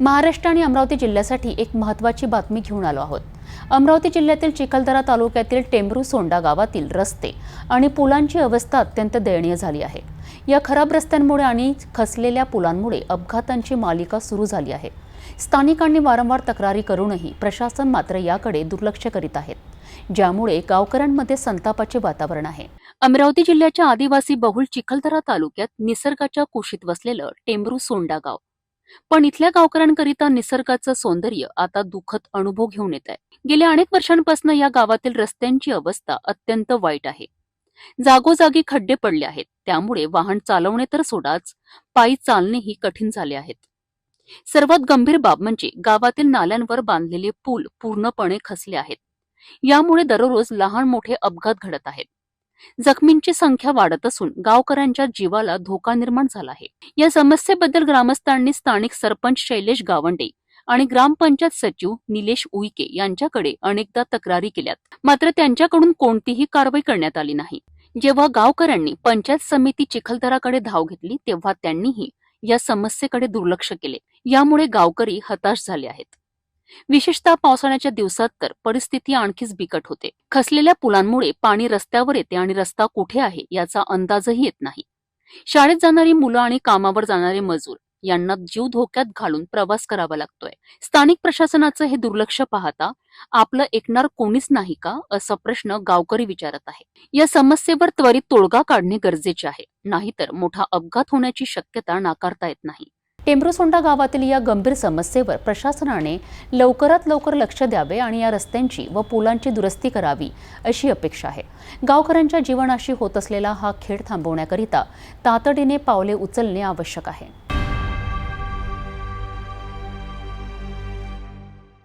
महाराष्ट्र आणि अमरावती जिल्ह्यासाठी एक महत्त्वाची बातमी घेऊन आलो आहोत. अमरावती जिल्ह्यातील चिखलदरा तालुक्यातील टेंबरू सोंडा गावातील रस्ते आणि पुलांची अवस्था अत्यंत दयनीय झाली आहे. या खराब रस्त्यांमुळे आणि खसलेल्या पुलांमुळे अपघातांची मालिका सुरू झाली आहे. स्थानिकांनी वारंवार तक्रारी करूनही प्रशासन मात्र याकडे दुर्लक्ष करीत आहेत ज्यामुळे गावकऱ्यांमध्ये संतापाचे वातावरण आहे. अमरावती जिल्ह्याच्या आदिवासी बहुल चिखलदरा तालुक्यात निसर्गाच्या कुशीत वसलेलं टेंबरू सोंडा गाव पण इथल्या गावकऱ्यांकरिता निसर्गाचं सौंदर्य आता दुःखद अनुभव घेऊन येत आहे. गेल्या अनेक वर्षांपासून या गावातील रस्त्यांची अवस्था अत्यंत वाईट आहे. जागोजागी खड्डे पडले आहेत. त्यामुळे वाहन चालवणे तर सोडाच पायी चालणेही कठीण झाले आहेत. सर्वात गंभीर बाब म्हणजे गावातील नाल्यांवर बांधलेले पूल पूर्णपणे खसले आहेत. यामुळे दररोज लहान मोठे अपघात घडत आहेत. जखमींची संख्या वाढत असून गावकऱ्यांच्या जीवाला धोका निर्माण झाला आहे. या समस्येबद्दल ग्रामस्थांनी स्थानिक सरपंच शैलेश गावंडे आणि ग्रामपंचायत सचिव निलेश उईके यांच्याकडे अनेकदा तक्रारी केल्यात. मात्र त्यांच्याकडून कोणतीही कारवाई करण्यात आली नाही. जेव्हा गावकऱ्यांनी पंचायत समिती चिखलदराकडे धाव घेतली तेव्हा त्यांनीही या समस्येकडे दुर्लक्ष केले. यामुळे गावकरी हताश झाले आहेत. विशेषतः पावसाळ्याच्या दिवसात तर परिस्थिती आणखीच बिकट होते. खसलेल्या पुलांमुळे पाणी रस्त्यावर येते आणि रस्ता कुठे आहे याचा अंदाजही येत नाही. शाळेत जाणारी मुलं आणि कामावर जाणारे मजूर यांना जीव धोक्यात घालून प्रवास करावा लागतोय. स्थानिक प्रशासनाचं हे दुर्लक्ष पाहता आपलं ऐकणार कोणीच नाही का? असा प्रश्न गावकरी विचारत आहे. या समस्येवर त्वरित तोडगा काढणे गरजेचे आहे. नाहीतर मोठा अपघात होण्याची शक्यता नाकारता येत नाही. टेंब्रुसोंडा गावातील या गंभीर समस्येवर प्रशासनाने लवकरात लवकर लक्ष द्यावे आणि या रस्त्यांची व पुलांची दुरुस्ती करावी अशी अपेक्षा आहे. गावकऱ्यांच्या जीवनाशी होत असलेला हा खेळ थांबवण्याकरिता तातडीने पावले उचलणे आवश्यक आहे.